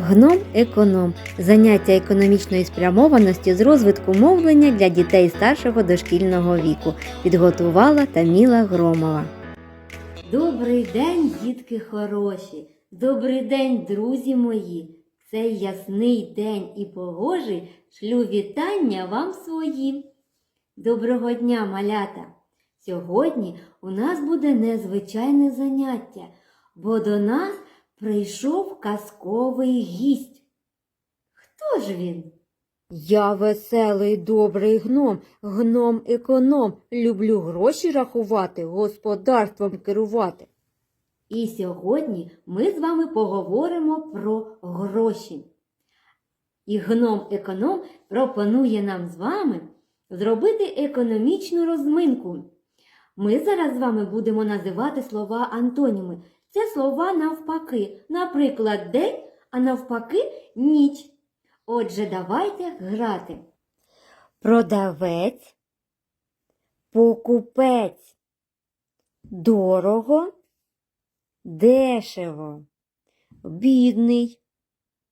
Гном економ заняття економічної спрямованості з розвитку мовлення для дітей старшого дошкільного віку. Підготувала Таміла Громова. Добрий день, дітки хороші! Добрий день, друзі мої! Цей ясний день і погожий шлю вітання вам своїм. Доброго дня, малята! Сьогодні у нас буде незвичайне заняття, бо до нас прийшов казковий гість. Хто ж він? Я веселий добрий гном, гном економ, люблю гроші рахувати, господарством керувати. І сьогодні ми з вами поговоримо про гроші. І гном економ пропонує нам з вами зробити економічну розминку. Ми зараз з вами будемо називати слова антоніми. Це слова навпаки, наприклад, день, а навпаки ніч. Отже, давайте грати. Продавець, покупець, дорого, дешево, бідний,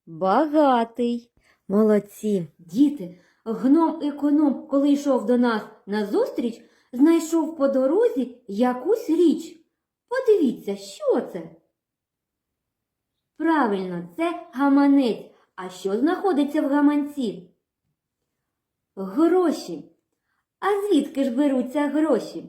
багатий. Молодці. Діти, гном економ, коли йшов до нас на зустріч, знайшов по дорозі якусь річ. Подивіться, що це? Правильно, це гаманець. А що знаходиться в гаманці? Гроші. А звідки ж беруться гроші?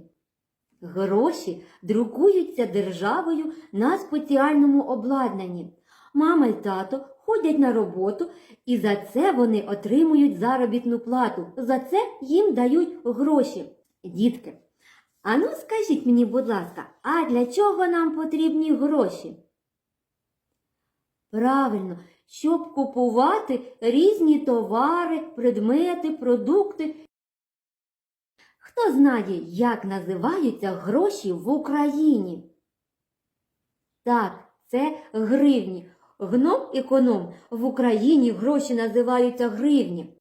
Гроші друкуються державою на спеціальному обладнанні. Мама й тато ходять на роботу, і за це вони отримують заробітну плату. За це їм дають гроші. Дітки, а ну скажіть мені, будь ласка, а для чого нам потрібні гроші? Правильно, щоб купувати різні товари, предмети, продукти. Хто знає, як називаються гроші в Україні? Так, це гривні. Гном економ в Україні гроші називаються гривні.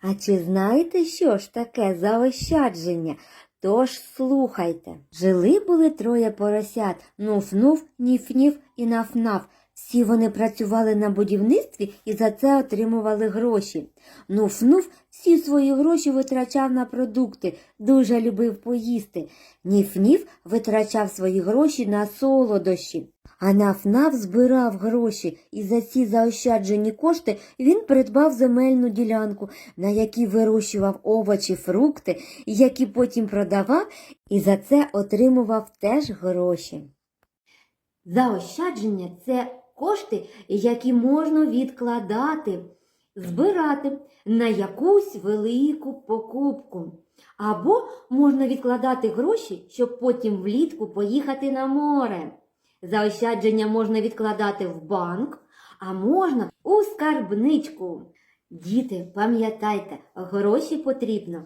А чи знаєте, що ж таке заощадження? Тож слухайте. Жили були троє поросят нуф-нуф, ніф-ніф і наф-наф. Всі вони працювали на будівництві і за це отримували гроші. Нуф-нуф всі свої гроші витрачав на продукти, дуже любив поїсти. Ніф-ніф витрачав свої гроші на солодощі. А наф-наф збирав гроші, і за ці заощаджені кошти він придбав земельну ділянку, на якій вирощував овочі, фрукти, які потім продавав і за це отримував теж гроші. Заощадження це кошти, які можна відкладати, збирати на якусь велику покупку. Або можна відкладати гроші, щоб потім влітку поїхати на море. Заощадження можна відкладати в банк, а можна у скарбничку. Діти, пам'ятайте, гроші потрібно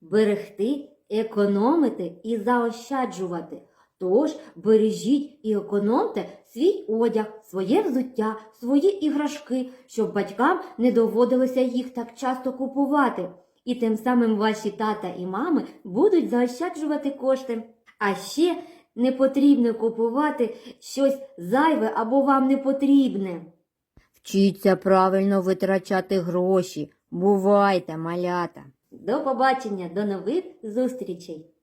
берегти, економити і заощаджувати. Тож бережіть і економте свій одяг, своє взуття, свої іграшки, щоб батькам не доводилося їх так часто купувати. І тим самим ваші тата і мами будуть заощаджувати кошти. А ще не потрібно купувати щось зайве або вам не потрібне. Вчіться правильно витрачати гроші. Бувайте, малята. До побачення, до нових зустрічей!